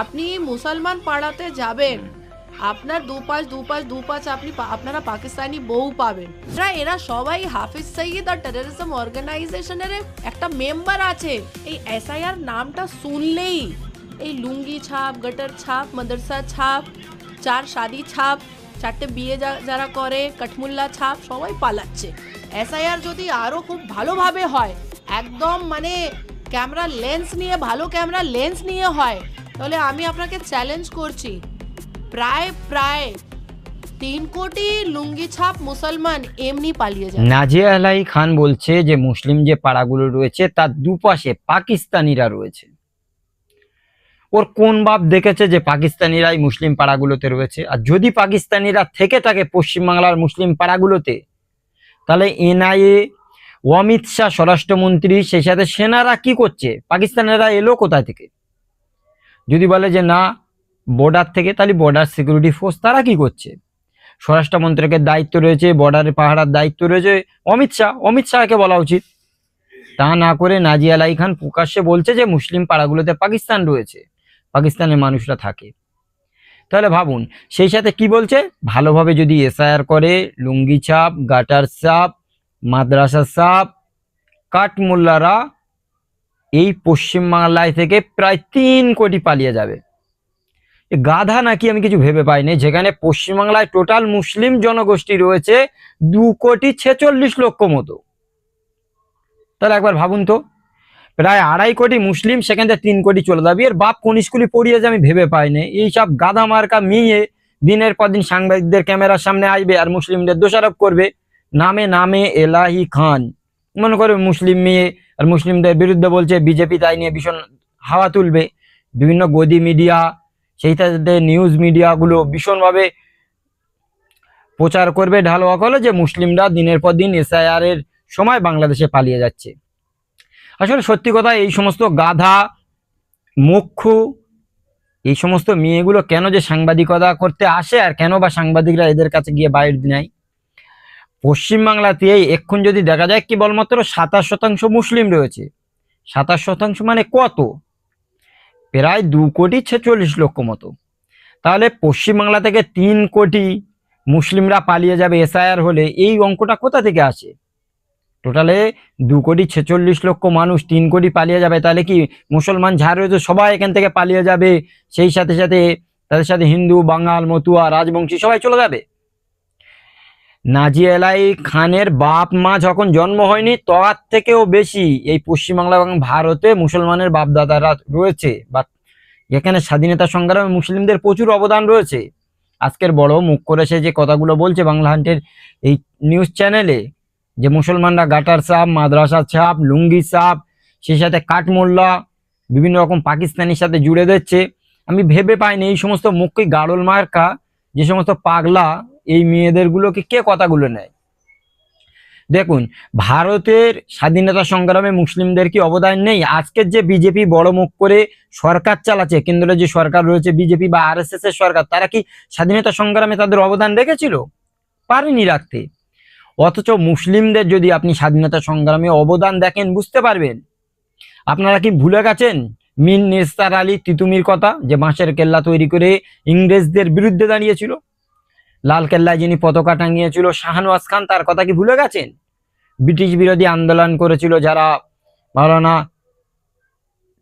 আপনি মুসলমান পাড়াতে যাবেন, আপনার দু পাঁচ দু পাঁচ দু পাঁচ আপনি আপনারা পাকিস্তানি বউ পাবেন। এরা এরা সবাই হাফিজ সঈদ আর টেররিজম অর্গানাইজেশনের একটা মেম্বার আছে। এই এসআইআর নামটা শুনলেই এই লুঙ্গি ছাপ গটার ছাপ, মাদ্রাসা ছাপ, চার শাদি ছাপ, চারটে বিয়ে যারা করে, কাঠমুল্লা ছাপ, সবাই পালাচ্ছে। এসআইআর যদি আরও খুব ভালোভাবে হয়, একদম মানে ক্যামেরা লেন্স নিয়ে, ভালো ক্যামেরা লেন্স নিয়ে হয় তাহলে আমি আপনাকে চ্যালেঞ্জ করছি। প্রায় প্রায় তিন কোটি লুঙ্গি ছাপ মুসলমান এমনি পালিয়ে যায় নাজিয়া আলাই খান বলছে যে, মুসলিম যে পাড়াগুলো রয়েছে, তার দুপাশে পাকিস্তানিরা রয়েছে। ওর কোন বাপ দেখেছে যে, পাকিস্তানিরাই মুসলিম পাড়াগুলোতে রয়েছে? আর যদি পাকিস্তানিরা থেকে থাকে পশ্চিমবাংলার মুসলিম পাড়াগুলোতে, তাহলে এনআইএ, অমিত শাহ স্বরাষ্ট্রমন্ত্রী, সেই সাথে সেনারা কি করছে? পাকিস্তানিরা এলো কোথা থেকে? যদি বলে যে না বর্ডার থেকে তাহলে বর্ডার সিকিউরিটি ফোর্স তারা কি করছে? স্বরাষ্ট্রমন্ত্রকের দায়িত্ব রয়েছে বর্ডারে পাহারার দায়িত্ব রয়েছে, অমিত শাহ, অমিত শাহকে বলা উচিত। তা না করে নাজিয়া আলাই খান প্রকাশ্যে বলছে যে মুসলিম পাড়াগুলোতে পাকিস্তান রয়েছে, পাকিস্তানের মানুষরা থাকে। তাহলে ভাবুন, সেই সাথে কি বলছে? ভালোভাবে যদি এসআইআর করে, লুঙ্গি ছাপ, গাটার সাপ মাদ্রাসা সাপ কাঠমোল্লারা এই পশ্চিমবাংলায় থেকে প্রায় তিন কোটি পালিয়ে যাবে। গাধা নাকি আমি কিছু ভেবে পাইনি। যেখানে পশ্চিমবাংলায় টোটাল মুসলিম জনগোষ্ঠী রয়েছে দু কোটি ছেচল্লিশ লক্ষ মতো। তাহলে একবার ভাবুন তো, প্রায় আড়াই কোটি মুসলিম সেখান থেকে তিন কোটি চলে যাবে। এর বাপ কোন স্কুলে পড়িয়েছে আমি ভেবে পাইনি। এইসব গাধা মার্কা মেয়ে দিনের পর দিন সাংবাদিকদের ক্যামেরার সামনে আসবে আর মুসলিমদের দোষারোপ করবে। নামে নামে এলাহি খান। মনে করে মুসলিম মেয়ে আর মুসলিমদের বিরুদ্ধে বলছে, বিজেপি তাই নিয়ে ভীষণ হাওয়া তুলবে। বিভিন্ন গদি মিডিয়া, সেই সাথে নিউজ মিডিয়াগুলো ভীষণভাবে প্রচার করবে ঢালোয়া করল যে মুসলিমরা দিনের পর দিন এসআইআর এর সময় বাংলাদেশে পালিয়ে যাচ্ছে। আসলে সত্যি কথা, এই সমস্ত গাধা, মুখ্যু, এই সমস্ত মেয়েগুলো কেন যে সাংবাদিকতা করতে আসে আর কেন বা সাংবাদিকরা এদের কাছে গিয়ে বাইর নেয়? পশ্চিমবাংলাতে এক্ষুন যদি দেখা যায় কেবলমাত্র সাতাশ শতাংশ মুসলিম রয়েছে। সাতাশ শতাংশ মানে কত? প্রায় দু কোটি ছেচল্লিশ লক্ষ মতো। তাহলে পশ্চিমবাংলা থেকে তিন কোটি মুসলিমরা পালিয়ে যাবে এসআইআর হলে এই অঙ্কটা কোথা থেকে আসে? টোটালে দু কোটি ছেচল্লিশ লক্ষ মানুষ তিন কোটি পালিয়ে যাবে, তাহলে কি মুসলমান যা রয়েছে? সবাই এখান থেকে পালিয়ে যাবে, সেই সাথে সাথে তাদের সাথে হিন্দু, বাঙাল, মতুয়া, রাজবংশী সবাই চলে যাবে? নাজিয়া এলাই খানের বাপ মা যখন জন্ম হয়নি তার থেকেও বেশি এই পশ্চিমবাংলা এবং ভারতে মুসলমানের বাপদাদারা রয়েছে বা এখানে স্বাধীনতা সংগ্রামে মুসলিমদের প্রচুর অবদান রয়েছে। আজকের বড় মুখ করে সে যে কথাগুলো বলছে বাংলা হান্টের এই নিউজ চ্যানেলে, যে মুসলমানরা গাটার সাপ মাদ্রাসা ছাপ লুঙ্গি সাপ, সেই সাথে কাঠমোল্লা, বিভিন্ন রকম পাকিস্তানির সাথে জুড়ে দিচ্ছে। আমি ভেবে পাইনি এই সমস্ত মুখই গাড়ল মার্কা, যে সমস্ত পাগলা এই মেয়েদেরগুলোকে কে কথাগুলো নেয়? দেখুন, ভারতের স্বাধীনতা সংগ্রামে মুসলিমদের কি অবদান নেই? আজকের যে বিজেপি বড় মুখ করে সরকার চালাচ্ছে কেন্দ্রে যে সরকার রয়েছে, বিজেপি বা আর এর সরকার, তারা কি স্বাধীনতা সংগ্রামে তাদের অবদান রেখেছিল পারেনি রাখতে। অথচ মুসলিমদের যদি আপনি স্বাধীনতা সংগ্রামে অবদান দেখেন, বুঝতে পারবেন। আপনারা কি ভুলে গেছেন? মিন নিস্তার আলী তিতুমির কথা, যে বাঁশের কেল্লা তৈরি করে ইংরেজদের বিরুদ্ধে দাঁড়িয়েছিল? লাল কেল্লায় যিনি পতাকা টাঙিয়েছিল শাহনওয়াজ খান তার কথা কি ভুলে গেছেন? ব্রিটিশ বিরোধী আন্দোলন করেছিল যারা মাওলানা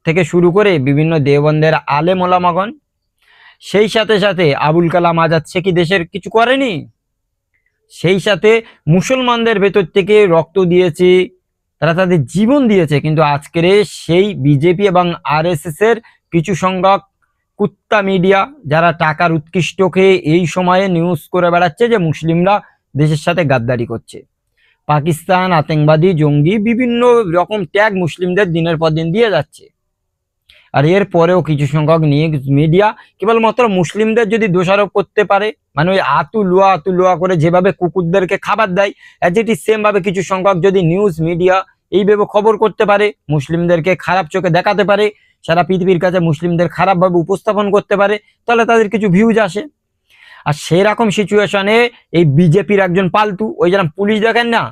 থেকে শুরু করে বিভিন্ন দেওবন্দের আলে মোলামাগন সেই সাথে সাথে আবুল কালাম আজাদ সে কি দেশের কিছু করেনি? সেই সাথে মুসলমানদের ভেতর থেকে রক্ত দিয়েছে, তারা তাদের জীবন দিয়েছে, কিন্তু আজকের সেই বিজেপি এবং আরএসএস এর কিছু সংখ্যক কুত্তা মিডিয়া যারা টাকার উৎকৃষ্ট খেয়ে এই সময়ে নিউজ করে বেড়াচ্ছে যে মুসলিমরা দেশের সাথে গাদ্দারি করছে। পাকিস্তান, আতঙ্কবাদী, জঙ্গি বিভিন্ন রকম ট্যাগ মুসলিমদের দিনের পর দিন দিয়ে যাচ্ছে। আর এর পরেও কিছু সংখ্যক নিউজ মিডিয়া কেবলমাত্র মুসলিমদের যদি দোষারোপ করতে পারে মানে ওই আতু লুয়া আতু লুয়া করে যেভাবে কুকুরদেরকে খাবার দেয় অ্যাজ ইট ইজ সেম ভাবে কিছু সংখ্যক যদি নিউজ মিডিয়া এইভাবে খবর করতে পারে, মুসলিমদেরকে খারাপ চোখে দেখাতে পারে সারা পৃথিবীর কাছে মুসলিমদের খারাপভাবে উপস্থাপন করতে পারে, তাহলে তাদের কিছু ভিউজ আসে। আর সেরকম সিচুয়েশনে এই বিজেপির একজন পালতু, ওই যেরকম পুলিশ দেখেন না?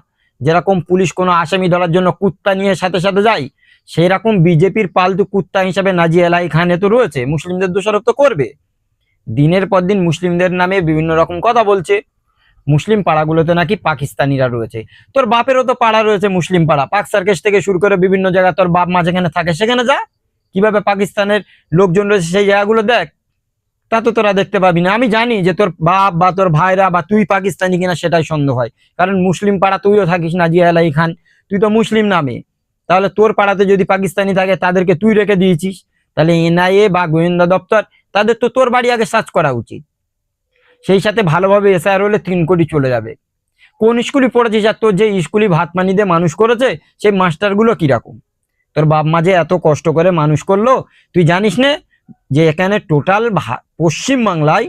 যেরকম পুলিশ কোনো আসামি ধরার জন্য কুত্তা নিয়ে সাথে সাথে যায় সেই রকম বিজেপির পালতু কুত্তা হিসাবে নাজি এলাই খানে তো রয়েছে, মুসলিমদের দোষারোপ তো করবে। দিনের পর দিন মুসলিমদের নামে বিভিন্ন রকম কথা বলছে। মুসলিম পাড়াগুলোতে নাকি পাকিস্তানিরা রয়েছে। তোর বাপেরও তো পাড়া রয়েছে মুসলিম পাড়া। পাক সার্কেস থেকে শুরু করে বিভিন্ন জায়গা তোর বাপ মা যেখানে থাকে, সেখানে যা। কীভাবে পাকিস্তানের লোকজন রয়েছে সেই জায়গাগুলো দেখ, তা তো তোরা দেখতে পাবি না। আমি জানি যে তোর বাপ বা তোর ভাইরা বা তুই পাকিস্তানি কিনা সেটাই সন্দেহ হয়। কারণ মুসলিম পাড়া তুইও থাকিস না জিয়া আলাই খান। তুই তো মুসলিম নামে তাহলে তোর পাড়াতে যদি পাকিস্তানি থাকে, তাদেরকে তুই রেখে দিয়েছিস? তাহলে এনআইএ বা গোয়েন্দা দপ্তর, তাদের তো তোর বাড়ি আগে সার্চ করা উচিত। সেই সাথে ভালোভাবে এসআইআর হলে তিন কোটি চলে যাবে। কোন স্কুলে পড়েছিস আর তোর যে স্কুলে ভাত পানি দিয়ে মানুষ করেছে, সেই মাস্টারগুলো কীরকম? তোর বাপ মা যে এত কষ্ট করে মানুষ করল, তুই জানিস না যে এখানে টোটাল পশ্চিম বাংলায়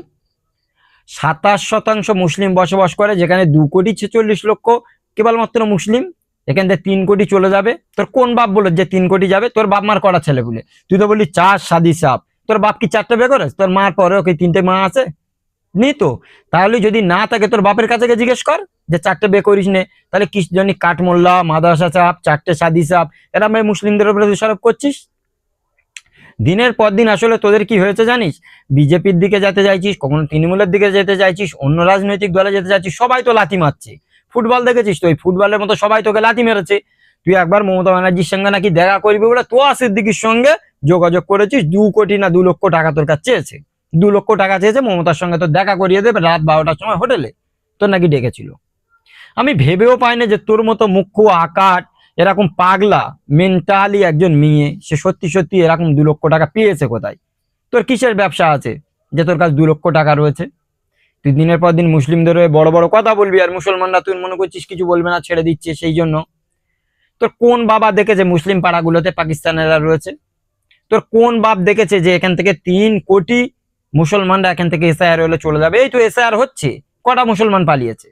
সাতাশ শতাংশ মুসলিম বসবাস করে, যেখানে দু কোটি ছেচল্লিশ লক্ষ কেবলমাত্র মুসলিম, এখান থেকে তিন কোটি চলে যাবে। তোর কোন বাপ বলে যে তিন কোটি যাবে? তোর বাপ মার করা ছেলে বলে। তুই তো বললি চার সাদি সাপ। তোর বাপ কি চারটে বে করে তোর মার পরেও ওকে তিনটে মা আছে? নেই তো? তাহলে যদি না থাকে, তোর বাপের কাছে জিজ্ঞেস কর যে চারটে বে করিস নে। তাহলে কিস জন্য কাঠমোল্লা, মাদ্রাসা চাপ, চারটে সাদি চাপ এরা আমি মুসলিমদের উপরে দোষারোপ করছিস? দিনের পর দিন আসলে তোদের কি হয়েছে জানিস? বিজেপির দিকে যেতে চাইছিস, কখনো তৃণমূলের দিকে যেতে চাইছিস, অন্য রাজনৈতিক দলে যেতে চাইছিস, সবাই তো লাথি মারছে। ফুটবল দেখেছিস তো? ওই ফুটবলের মতো সবাই তোকে লাথি মেরেছে। তুই একবার মমতা ব্যানার্জির সঙ্গে নাকি দেখা করবি বলে তো সিদ্দিকির সঙ্গে যোগাযোগ করেছিস, দু কোটি না দু লক্ষ টাকা তোর কাছে চেয়েছে। দু লক্ষ টাকা চেয়েছে, মমতার সঙ্গে তোর দেখা করিয়ে দেবে রাত বারোটার সময় হোটেলে। তোর নাকি ডেকেছিল। আমি ভেবেও পাইনি যে তোর মতো মুখ্য আকার, এরকম পাগলা মেন্টালি একজন মেয়ে, সে সত্যি সত্যি এরকম দু লক্ষ টাকা পেয়েছে কোথায়? তোর কিসের ব্যবসা আছে যে তোর কাছে দু লক্ষ টাকা রয়েছে? তুই দিনের পর দিন মুসলিমদের হয়ে বড় বড় কথা বলবি, আর মুসলমানরা তুই মনে করছিস কিছু বলবে না, ছেড়ে দিচ্ছে সেই জন্য। তোর কোন বাবা দেখেছে মুসলিম পাড়াগুলোতে পাকিস্তানেরা রয়েছে? তোর কোন বাপ দেখেছে যে এখান থেকে তিন কোটি মুসলমানরা এখান থেকে এসআইআর হলে চলে যাবে। এই তো এসআইআর হচ্ছে, কটা মুসলমান পালিয়েছে?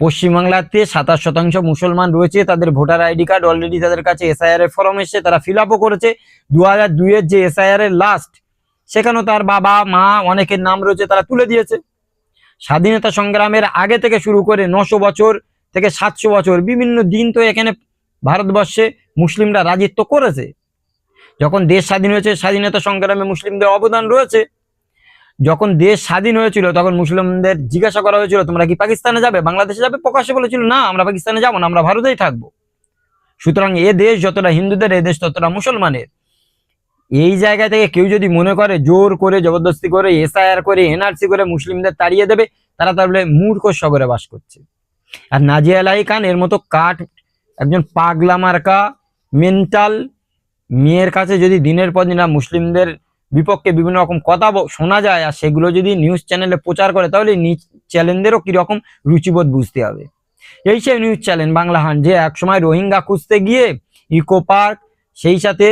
পশ্চিমবাংলাতে সাতাশ শতাংশ মুসলমান রয়েছে, তাদের ভোটার আইডি কার্ড অলরেডি তাদের কাছে এসআইআর এর ফর্ম এসছে, তারা ফিল আপও করেছে। দু হাজার দুইয়ের যে এসআইআর এর লাস্ট সেখানেও তার বাবা, মা, অনেকের নাম রয়েছে, তারা তুলে দিয়েছে। স্বাধীনতা সংগ্রামের আগে থেকে শুরু করে নশো বছর থেকে সাতশো বছর বিভিন্ন দিন তো এখানে ভারতবর্ষে মুসলিমরা রাজত্ব করেছে। যখন দেশ স্বাধীন হয়েছে, স্বাধীনতা সংগ্রামে মুসলিমদের অবদান রয়েছে। যখন দেশ স্বাধীন হয়েছিল, তখন মুসলিমদের জিজ্ঞাসা করা হয়েছিল, তোমরা কি পাকিস্তানে যাবে? বাংলাদেশে যাবে? প্রকাশ্যে বলেছিল, না, আমরা পাকিস্তানে যাব না, আমরা ভারতেই থাকব। সুতরাং এ দেশ যতটা হিন্দুদের, এ দেশ ততটা মুসলমানের। এই জায়গা থেকে কেউ যদি মনে করে, জোর করে, জবরদস্তি করে, এসআইআর করে, এনআরসি করে মুসলিমদের তাড়িয়ে দেবে, তারা তাহলে মূর্খ শহরে বাস করছে। আর নাজিয়া আলাই খান, এর মতো কাঠ, একজন পাগলা মার্কা, মেন্টাল মেয়ের কাছে যদি দিনের পর দিন মুসলিমদের বিপক্ষে বিভিন্ন রকম কথা শোনা যায় আর সেগুলো যদি নিউজ চ্যানেলে প্রচার করে, তাহলে নিউজ চ্যানেলদেরও কীরকম রুচিবোধ বুঝতে হবে। এই সেই নিউজ চ্যানেল বাংলা হান, যে একসময় রোহিঙ্গা খুঁজতে গিয়ে ইকো পার্ক, সেই সাথে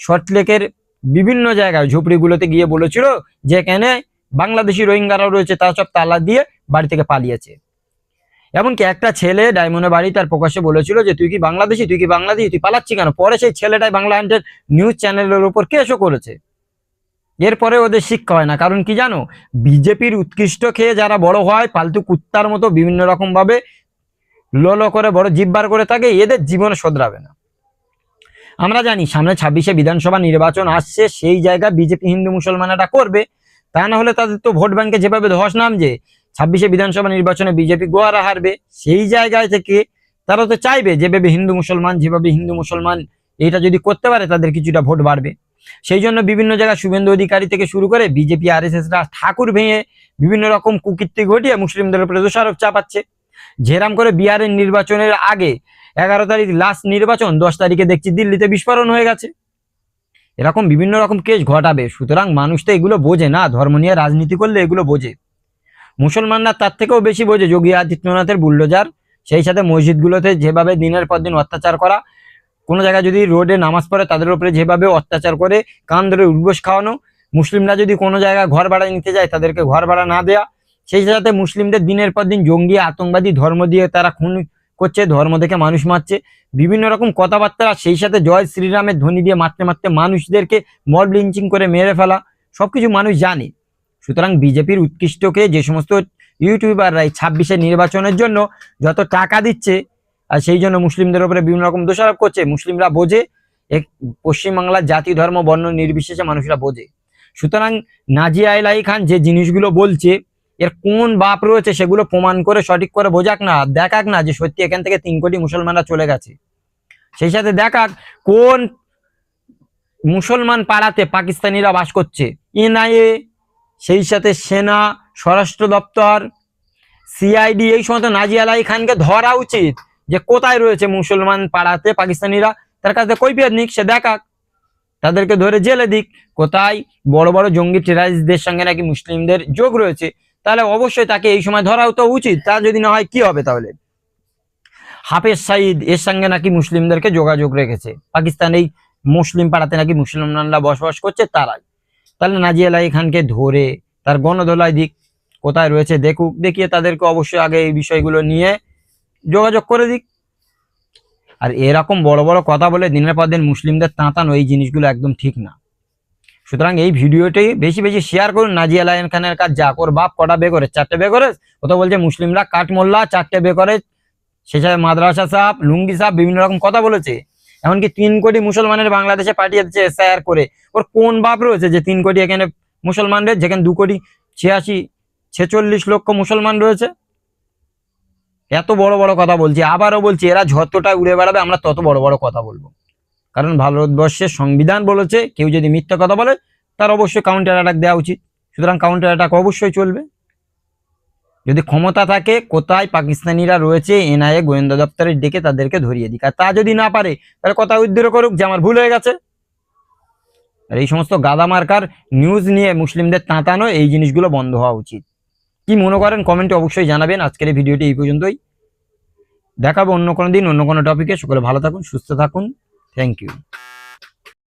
শর্টলেকের বিভিন্ন জায়গায়, ঝুপড়িগুলোতে গিয়ে বলেছিল যে, এখানে বাংলাদেশি রোহিঙ্গারাও রয়েছে, তারা সব তালা দিয়ে বাড়ি থেকে পালিয়েছে। এমনকি একটা ছেলে ডায়মন্ডের বাড়ি তার প্রকাশ্যে বলেছিল যে, তুই কি বাংলাদেশি? তুই কি বাংলাদেশি? তুই পালাচ্ছি কেন? পরে সেই ছেলেটাই বাংলা হান্টের নিউজ চ্যানেলের উপর কেসও করেছে। এরপরে ওদের শিক্ষা হয় না। কারণ কি জানো? বিজেপির উৎকৃষ্ট খেয়ে যারা বড় হয়, পালতু কুত্তার মতো বিভিন্ন রকম ভাবে লো লো করে, বড় জিব্বার করে থাকে, এদের জীবনে শোধরাবে না। আমরা জানি, সামনে ছাব্বিশে বিধানসভা নির্বাচন আসছে, সেই জায়গা বিজেপি হিন্দু মুসলমানেরা করবে। তা না হলে তাদের তো ভোট ব্যাংকে যেভাবে ধস নামছে ছাব্বিশে বিধানসভা নির্বাচনে বিজেপি গোয়ারা হারবে, সেই জায়গায় থেকে তারা তো চাইবে যেভাবে হিন্দু মুসলমান যেভাবে হিন্দু মুসলমান এটা যদি করতে পারে তাদের কিছুটা ভোট বাড়বে। সেই জন্য বিভিন্ন জায়গায় শুভেন্দু অধিকারী থেকে শুরু করে বিজেপি আর এস ঠাকুর ভেঙে বিভিন্ন রকম কুকীর্তি ঘটিয়ে মুসলিমদের উপরে দোষারোপ চাপাচ্ছে। যেরাম করে বিহারের নির্বাচনের আগে এগারো তারিখ লাস্ট নির্বাচন, দশ তারিখে দেখছি দিল্লিতে বিস্ফোরণ হয়ে গেছে। এরকম বিভিন্ন রকম কেস ঘটাবে, সুতরাং মানুষ তো এগুলো বোঝে না, ধর্ম নিয়ে রাজনীতি করলে এগুলো বোঝে। মুসলমানরা তার থেকেও বেশি বোঝে যোগী আদিত্যনাথের বুল্ডোজার। সেই সাথে মসজিদগুলোতে যেভাবে দিনের পর দিন অত্যাচার করা, কোনো জায়গায় যদি রোডে নামাজ পড়ে তাদের উপরে যেভাবে অত্যাচার করে, কান ধরে উদ্বোস খাওয়ানো, মুসলিমরা যদি কোনো জায়গায় ঘর ভাড়া নিতে যায় তাদেরকে ঘর ভাড়া না দেয়া, সেই সাথে মুসলিমদের দিনের পর দিন জঙ্গি আতঙ্কবাদী ধর্ম দিয়ে তারা খুন করছে, ধর্ম থেকে মানুষ মারছে। বিভিন্ন রকম কথাবার্তা, সেই সাথে জয় শ্রীরামের ধ্বনি দিয়ে মারতে মারতে মানুষদেরকে মব লিঞ্চিং করে মেরে ফেলা, সবকিছু মানুষ জানে। সুতরাং বিজেপির উৎকৃষ্টকে যে সমস্ত ইউটিউবাররা এই ছাব্বিশে নির্বাচনের জন্য যত টাকা দিচ্ছে, আর সেই জন্য মুসলিমদের উপরে বিভিন্ন রকম দোষারোপ করছে, মুসলিমরা বোঝে, এক পশ্চিমবাংলার জাতি, ধর্ম, বর্ণ নির্বিশেষে মানুষরা বোঝে। সুতরাং নাজিয়া এলাই খান যে জিনিসগুলো বলছে, এর কোন বাপ রয়েছে সেগুলো প্রমাণ করে, সঠিক করে বোঝাক না দেখাক না যে সত্যি এখান থেকে তিন কোটি মুসলমানরা চলে গেছে। সেই সাথে দেখাক কোন মুসলমান পাড়াতে পাকিস্তানিরা বাস করছে। এনআইএ সেই সাথে সেনা, স্বরাষ্ট্র দপ্তর সিআইডি এই সমস্ত নাজিয়া আলাই খানকে ধরা উচিত যে কোথায় রয়েছে মুসলমান পাড়াতে পাকিস্তানিরা। তার কাছে কৈফিয়ত নিক সে দেখাক। তাদেরকে ধরে জেলে দিক। কোথায় বড় বড় জঙ্গি টেরারিস্টদের সঙ্গে নাকি মুসলিমদের যোগ রয়েছে? তাহলে অবশ্যই তাকে এই সময় ধরাও তো উচিত। তা যদি না হয় কি হবে তাহলে? হাফেজ সাইদ এর সঙ্গে নাকি মুসলিমদেরকে যোগাযোগ রেখেছে। পাকিস্তান এই মুসলিম পাড়াতে নাকি মুসলমানরা বসবাস করছে তারাই। তাহলে নাজিয়া আলাই খানকে ধরে তার গণদোলায় দিক কোথায় রয়েছে দেখুক, দেখিয়ে তাদেরকে অবশ্যই আগে এই বিষয়গুলো নিয়ে যোগাযোগ করে দিক। আর এরকম বড় বড় কথা বলে দিনের পর দিন মুসলিমদের তাঁতানো এই জিনিসগুলো একদম ঠিক না। সুতরাং এই ভিডিওটি বেশি বেশি শেয়ার করুন নাজিয়া লায়ন খানের কাজ যা ওর বাপ কটা বে করে চারটে বে করে ও তো বলছে মুসলিমরা কাঠমোল্লা, চারটে বে করে সে সাথে মাদ্রাসা সাহেব, লুঙ্গি সাহেব, বিভিন্ন রকম কথা বলেছে। এমনকি তিন কোটি মুসলমানের বাংলাদেশে পাঠিয়ে দিচ্ছে এসআইআর করে। ওর কোন বাপ রয়েছে যে তিন কোটি এখানে মুসলমানদের যেখানে দু কোটি ছিয়াশি, ছেচল্লিশ লক্ষ মুসলমান রয়েছে? এত বড় বড় কথা বলছি, আবারও বলছি, এরা যতটা উড়ে বেড়াবে আমরা তত বড় বড় কথা বলব। কারণ ভারতবর্ষের সংবিধান বলেছে, কেউ যদি মিথ্যা কথা বলে, তার অবশ্যই কাউন্টার অ্যাটাক দেওয়া উচিত। সুতরাং কাউন্টার অ্যাটাক অবশ্যই চলবে। যদি ক্ষমতা থাকে, কোথায় পাকিস্তানিরা রয়েছে, এনআইএ, গোয়েন্দা দপ্তরে ডেকে তাদেরকে ধরিয়ে দিক। আর তা যদি না পারে, তাহলে কথা উদ্ধার করুক যে আমার ভুল হয়ে গেছে। আর এই সমস্ত গাদা মার্কার নিউজ নিয়ে মুসলিমদের তাঁতানো এই জিনিসগুলো বন্ধ হওয়া উচিত। কি মনে করেন? কমেন্টে অবশ্যই জানাবেন। আজকের এই ভিডিওটি এই পর্যন্তই। দেখাবো অন্য কোনো দিন, অন্য কোনো টপিকে সকলে ভালো থাকুন, সুস্থ থাকুন। Thank you